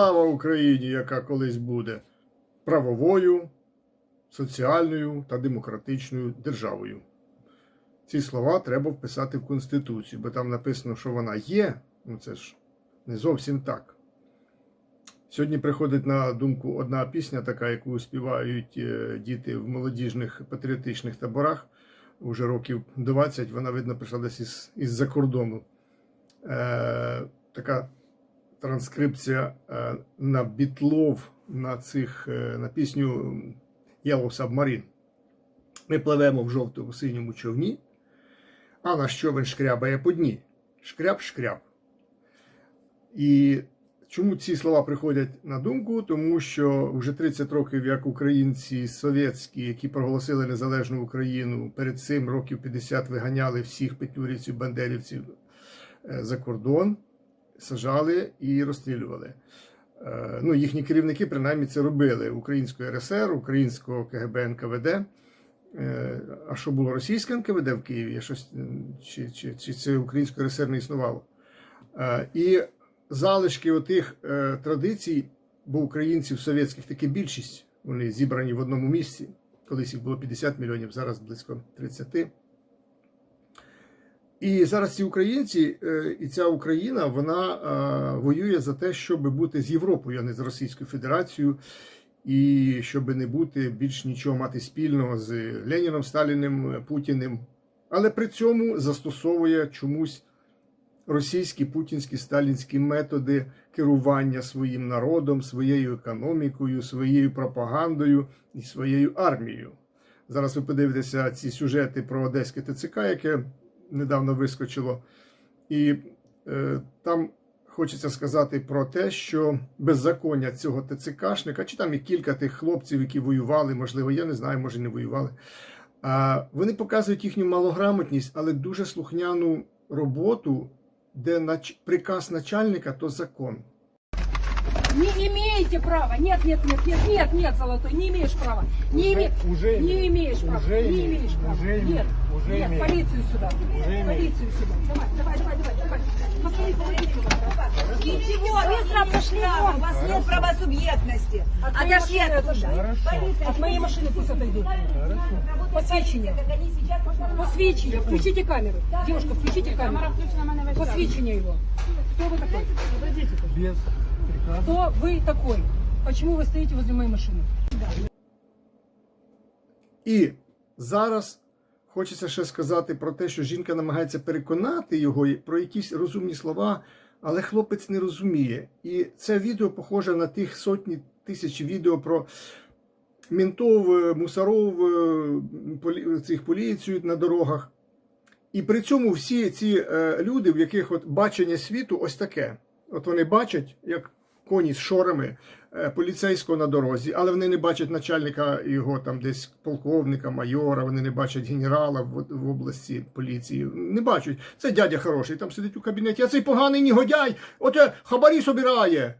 Слава Україні, яка колись буде правовою, соціальною та демократичною державою. Ці слова треба вписати в Конституцію, бо там написано, що вона є. Ну це ж не зовсім так. Сьогодні приходить на думку одна пісня, така, яку співають е, діти в молодіжних патріотичних таборах. Уже років 20, вона, видно, прийшла десь із, із-за кордону. Е, така транскрипція е, на бітлов на цих е, на пісню Yellow Submarine. Ми пливемо в жовтому синьому човні, а наш човен шкрябає по дні. Шкряб-шкряб. І чому ці слова приходять на думку? Тому що вже 30 років, як українці совєтські, які проголосили незалежну Україну, перед цим років 50 виганяли всіх петлюрівців, бандерівців е, за кордон, сажали і розстрілювали. Е, Ну, їхні керівники принаймні це робили: Української РСР, Українського КГБ НКВД. Е, А що було російське НКВД в Києві? Щось, чи, чи, чи це Української РСР не існувало? Е, І залишки отих традицій, бо українців совєтських таки більшість, вони зібрані в одному місці. Колись їх було 50 мільйонів, зараз близько 30. І зараз ці українці е, і ця Україна вона е, воює за те, щоб бути з Європою, а не з Російською Федерацією, і щоб не бути більш нічого мати спільного з Леніном, Сталіним, Путіним. Але при цьому застосовує чомусь російські путінські сталінські методи керування своїм народом, своєю економікою, своєю пропагандою і своєю армією. Зараз ви подивитеся ці сюжети про Одеське ТЦК, яке недавно вискочило. І е, там хочеться сказати про те, що беззаконня цього ТЦКшника, чи там і кілька тих хлопців, які воювали, можливо, я не знаю, може не воювали. А вони показують їхню малограмотність, але дуже слухняну роботу, де приказ начальника то закон. Не имеете права. Нет, нет, нет, нет, нет, нет, Золотой, не имеешь права. Не, Уже- име- уже не имеешь права. Уже не имеешь права. Уже нет, Уже нет, имею. полицию сюда. имею. полицию сюда. Давай, давай, давай, давай, давай. Посмотри сюда. Ничего, быстро пошли, у вас нет правосубъектности. От Отошли оттуда. От моей машины пусть отойдут. Посвечение. Посвечение. Включите камеру. Девушка, включите камеру. Посвечение его. Кто вы такой? Без. Кто вы такой? Почему вы стоите возле моей машины? І зараз хочеться ще сказати про те, що жінка намагається переконати його про якісь розумні слова, але хлопець не розуміє. І це відео похоже на тих сотні тисяч відео про ментов, е, мусоров, е, полі- цих поліцію на дорогах. І при цьому всі ці е, люди, в яких от бачення світу ось таке. От вони бачать, як коні з шорами е, поліцейського на дорозі, але вони не бачать начальника його там десь полковника, майора, вони не бачать генерала в, в області поліції. Не бачать. Це дядя хороший, там сидить у кабінеті, а цей поганий негодяй, от хабарі собирає.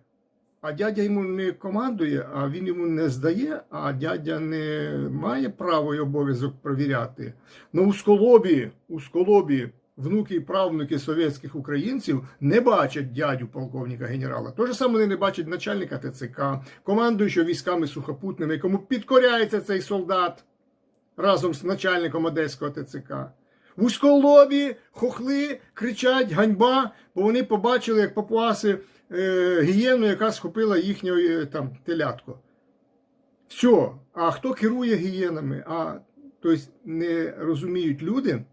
А дядя йому не командує, а він йому не здає, а дядя не має право і обов'язок провіряти. Ну, у сколобі, у сколобі внуки і правнуки совєтських українців не бачать дядю полковника генерала. То ж саме вони не бачать начальника ТЦК, командуючого військами сухопутними, якому підкоряється цей солдат разом з начальником Одеського ТЦК. В узколобі хохли кричать ганьба, бо вони побачили, як папуаси е, гієну, яка схопила їхнє е, там телятко. Все. А хто керує гієнами? А тобто не розуміють люди.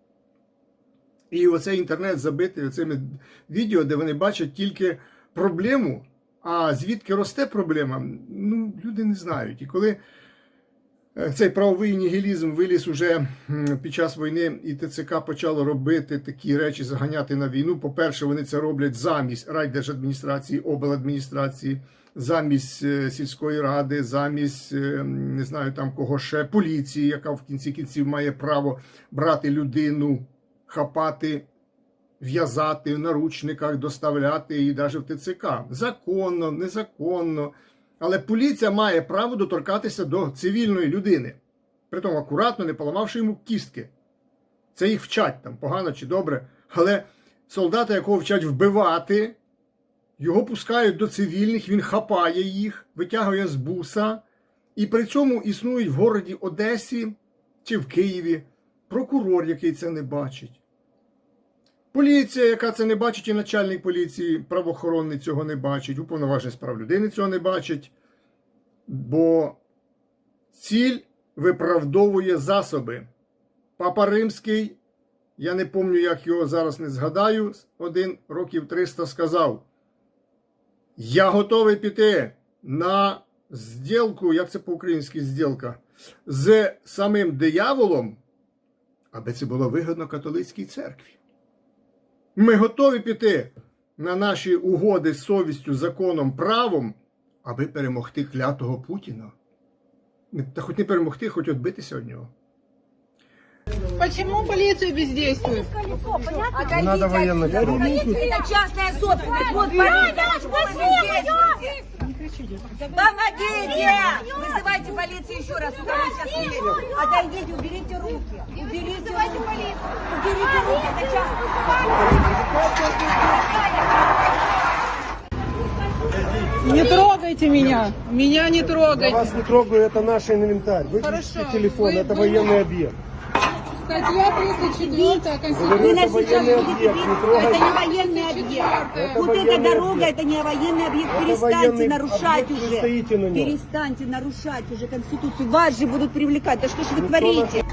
І оцей інтернет забитий цими відео, де вони бачать тільки проблему. А звідки росте проблема, ну, люди не знають. І коли е, цей правовий нігілізм виліз уже під час війни, і ТЦК почало робити такі речі, заганяти на війну. По-перше, вони це роблять замість райдержадміністрації, обладміністрації, замість е, сільської ради, замість е, не знаю там кого ще поліції, яка в кінці кінців має право брати людину, хапати. В'язати в наручниках, доставляти її навіть в ТЦК. Законно, незаконно. Але поліція має право доторкатися до цивільної людини. Притом акуратно, не поламавши йому кістки. Це їх вчать там, погано чи добре. Але солдата, якого вчать вбивати, його пускають до цивільних, він хапає їх, витягує з буса, і при цьому існують в городі Одесі чи в Києві прокурор, який це не бачить. Поліція, яка це не бачить, і начальник поліції правоохоронний цього не бачить, уповноважений з прав людини цього не бачить, бо ціль виправдовує засоби. Папа Римський, я не пам'ятаю, як його зараз не згадаю, один років 300 сказав: Я готовий піти на зділку, як це по-українськи зділка, з самим дияволом, аби це було вигідно католицькій церкві. Ми готові піти на наші угоди з совістю, законом, правом, аби перемогти клятого Путіна. Та хоч не перемогти, хоч відбитися від нього. Почему полиция бездействует? Отойдите Надо военных отсюда. Это частная собственность. Вот полиция. Помогите! Вызывайте полицию еще раз. У кого сейчас есть? Отойдите, уберите руки. Уберите руки. Уберите руки. Это частная Не трогайте меня. Меня не Я трогайте. вас не трогаю, это наш инвентарь. Выключите Хорошо. телефон, Вы- это вы- военный объект. Статья 34 Конституции. Говорю, Вы это нас сейчас военный будете объект, бить. не Это трогайте. не военный объект. Это вот эта военный дорога, объект. это не военный объект. Это Перестаньте военный нарушать объект, вы уже. стоите на нем. Перестаньте нарушать уже Конституцию. Вас же будут привлекать. Да что ж вы Никто творите?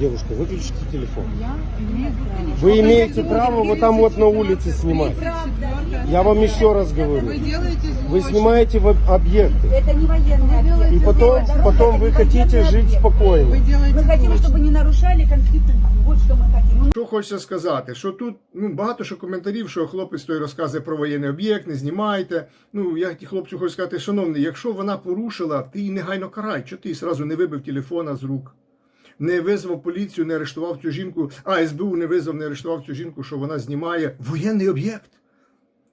Девушка, выключите телефон. Вы имеете право вот там вот на улице снимать. Я вам еще раз говорю. Вы делаете Вы злочин. снимаете в- объекты. Это не военный объект. И потом, Дорога потом это вы не хотите военный жить объект. спокойно. Вы делаете Мы хотим, злочин. чтобы не нарушали Конституцию. Вот что мы хотим. Мы Що хочеться сказати, що тут ну, багато що коментарів, що хлопець той розказує про воєнний об'єкт, не знімайте. Ну, я ті хлопцю хочу сказати, шановний, якщо вона порушила, ти її негайно карай. Чого ти їй зразу не вибив телефона з рук? Не визвав поліцію, не арештував цю жінку, а СБУ не визвав, не арештував цю жінку, що вона знімає воєнний об'єкт.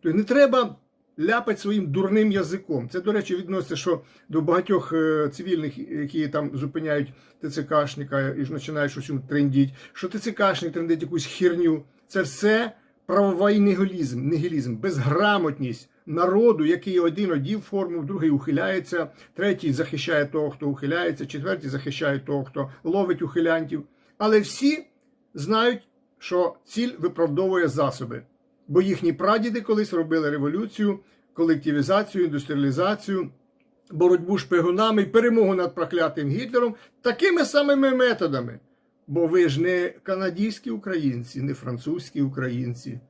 Тобто не треба ляпати своїм дурним язиком. Це, до речі, відноситься що до багатьох е, цивільних, які там зупиняють ТЦКшника і ж починають щось трендіть, що ТЦКшник трендить якусь херню. Це все правовий нігілізм, нігілізм, безграмотність народу, який один одів форму, другий ухиляється, третій захищає того, хто ухиляється, четвертий захищає того, хто ловить ухилянтів. Але всі знають, що ціль виправдовує засоби. Бо їхні прадіди колись робили революцію, колективізацію, індустріалізацію, боротьбу шпигунами і перемогу над проклятим Гітлером такими самими методами. Бо ви ж не канадійські українці, не французькі українці,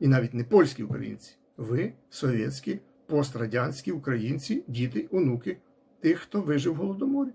і навіть не польські українці. Ви совєтські, пострадянські українці, діти, онуки тих, хто вижив в голодоморі.